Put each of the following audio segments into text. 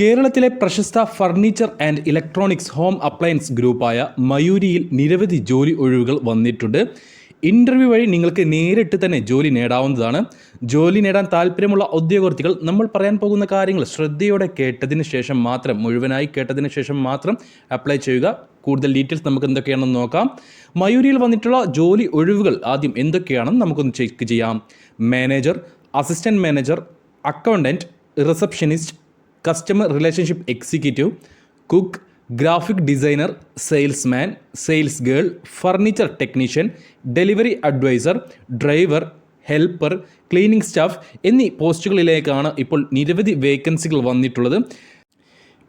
കേരളത്തിലെ പ്രശസ്ത furniture and electronics home appliance ഗ്രൂപ്പായ മയൂരിയിൽ നിരവധി ജോലി ഒഴിവുകൾ വന്നിട്ടുണ്ട്. ഇന്റർവ്യൂ വഴി നിങ്ങൾക്ക് നേരിട്ട് തന്നെ ജോലി നേടാവുന്നതാണ്. ജോലി നേടാൻ താല്പര്യമുള്ള ഉദ്യോഗാർത്ഥികൾ നമ്മൾ പറയാൻ പോകുന്ന കാര്യങ്ങൾ ശ്രദ്ധയോടെ കേട്ടതിന് ശേഷം മാത്രം മുഴുവനായി കേട്ടതിന് ശേഷം മാത്രം അപ്ലൈ ചെയ്യുക. കൂടുതൽ ഡീറ്റെയിൽസ് നമുക്ക് എന്തൊക്കെയാണെന്ന് നോക്കാം. മയൂരിയിൽ വന്നിട്ടുള്ള ജോലി ഒഴിവുകൾ ആദ്യം എന്തൊക്കെയാണെന്ന് നമുക്കൊന്ന് ചെക്ക് ചെയ്യാം. Manager assistant manager accountant receptionist customer relationship executive cook graphic designer salesman sales girl furniture technician delivery advisor driver helper cleaning staff എന്നീ പോസ്റ്റുകളിലേക്കാണ് ഇപ്പോൾ നിരവധി വേക്കൻസികൾ വന്നിട്ടുള്ളത്.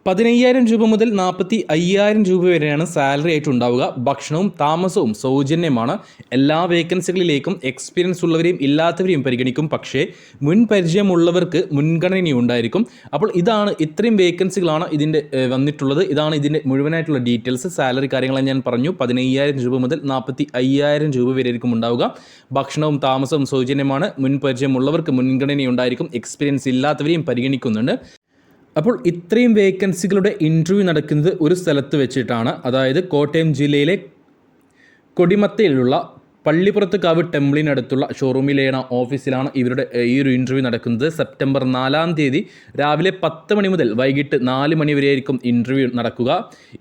പതിനയ്യായിരം രൂപ മുതൽ നാൽപ്പത്തി അയ്യായിരം രൂപ വരെയാണ് സാലറി ആയിട്ട് ഉണ്ടാവുക. ഭക്ഷണവും താമസവും സൗജന്യമാണ്. എല്ലാ വേക്കൻസികളിലേക്കും എക്സ്പീരിയൻസ് ഉള്ളവരെയും ഇല്ലാത്തവരെയും പരിഗണിക്കും. പക്ഷേ മുൻ പരിചയമുള്ളവർക്ക് മുൻഗണനയുണ്ടായിരിക്കും അപ്പോൾ ഇതാണ് ഇത്രയും വേക്കൻസികളാണ് ഇതിന്റെ വന്നിട്ടുള്ളത്. ഇതാണ് ഇതിന്റെ മുഴുവനായിട്ടുള്ള ഡീറ്റെയിൽസ്. സാലറി കാര്യങ്ങളാണ് ഞാൻ പറഞ്ഞു. പതിനയ്യായിരം രൂപ മുതൽ നാൽപ്പത്തി അയ്യായിരം രൂപ വരെയായിരിക്കും ഉണ്ടാവുക. ഭക്ഷണവും താമസവും സൗജന്യമാണ്. മുൻ പരിചയമുള്ളവർക്ക് മുൻഗണനയുണ്ടായിരിക്കും എക്സ്പീരിയൻസ് ഇല്ലാത്തവരെയും പരിഗണിക്കുന്നുണ്ട്. അപ്പോൾ ഇത്രയും വേക്കൻസികളുടെ ഇന്റർവ്യൂ നടക്കുന്നത് ഒരു സ്ഥലത്ത് വെച്ചിട്ടാണ്. അതായത് കോട്ടയം ജില്ലയിലെ കൊടിമത്തയിലുള്ള പള്ളിപ്പുറത്ത് കാവ് ടെമ്പിളിനടുത്തുള്ള ഷോറൂമിലേണ ഓഫീസിലാണ് ഇവരുടെ ഈ ഒരു ഇന്റർവ്യൂ നടക്കുന്നത്. സെപ്റ്റംബർ നാലാം തീയതി രാവിലെ പത്ത് മണി മുതൽ വൈകിട്ട് നാല് മണി വരെയായിരിക്കും ഇന്റർവ്യൂ നടക്കുക.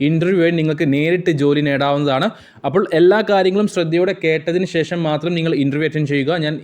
ഇന്റർവ്യൂ വഴി നിങ്ങൾക്ക് നേരിട്ട് ജോലി നേടാവുന്നതാണ്. അപ്പോൾ എല്ലാ കാര്യങ്ങളും ശ്രദ്ധയോടെ കേട്ടതിന് ശേഷം മാത്രം നിങ്ങൾ ഇന്റർവ്യൂ അറ്റൻഡ് ചെയ്യുക. ഞാൻ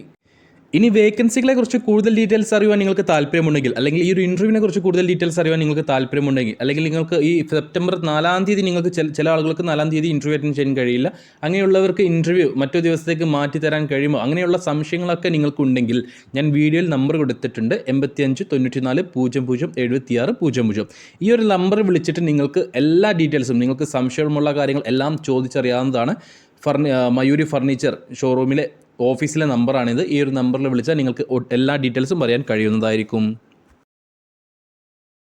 ഇനി വേക്കൻസികളെ കുറിച്ച് കൂടുതൽ ഡീറ്റെയിൽസ് അറിയുവാൻ നിങ്ങൾക്ക് താല്പര്യമുണ്ടെങ്കിൽ അല്ലെങ്കിൽ ഈ ഒരു ഇന്റർവ്യൂവിനെ കുറിച്ച് കൂടുതൽ ഡീറ്റെയിൽസ് അറിയുവാൻ നിങ്ങൾക്ക് താല്പര്യമുണ്ടെങ്കിൽ അല്ലെങ്കിൽ നിങ്ങൾക്ക് ഈ സെപ്റ്റംബർ നാലാം തീയതി നിങ്ങൾക്ക് ചില ആളുകൾക്ക് നാലാം തീയതി ഇന്റർവ്യൂ അറ്റൻഡ് ചെയ്യാൻ കഴിയില്ല അങ്ങനെയുള്ളവർക്ക് ഇന്റർവ്യൂ മറ്റു ദിവസത്തേക്ക് മാറ്റി തരാൻ കഴിയുമോ അങ്ങനെയുള്ള സംശയങ്ങളൊക്കെ നിങ്ങൾക്കുണ്ടെങ്കിൽ ഞാൻ വീഡിയോയിൽ നമ്പർ കൊടുത്തിട്ടുണ്ട് എൺപത്തിയഞ്ച് തൊണ്ണൂറ്റി നാല് പൂജ്യം പൂജ്യം എഴുപത്തിയാറ് പൂജ്യം പൂജ്യം. ഈ ഒരു നമ്പർ വിളിച്ചിട്ട് നിങ്ങൾക്ക് എല്ലാ ഡീറ്റെയിൽസും നിങ്ങൾക്ക് സംശയമുള്ള കാര്യങ്ങൾ എല്ലാം ചോദിച്ചറിയാവുന്നതാണ് ഫർണി മയൂരി ഫർണിച്ചർ ഷോറൂമിലെ ഓഫീസിലെ നമ്പറാണിത്. ഈ ഒരു നമ്പറിൽ വിളിച്ചാൽ നിങ്ങൾക്ക് എല്ലാ ഡീറ്റെയിൽസും പറയാൻ കഴിയുന്നതായിരിക്കും.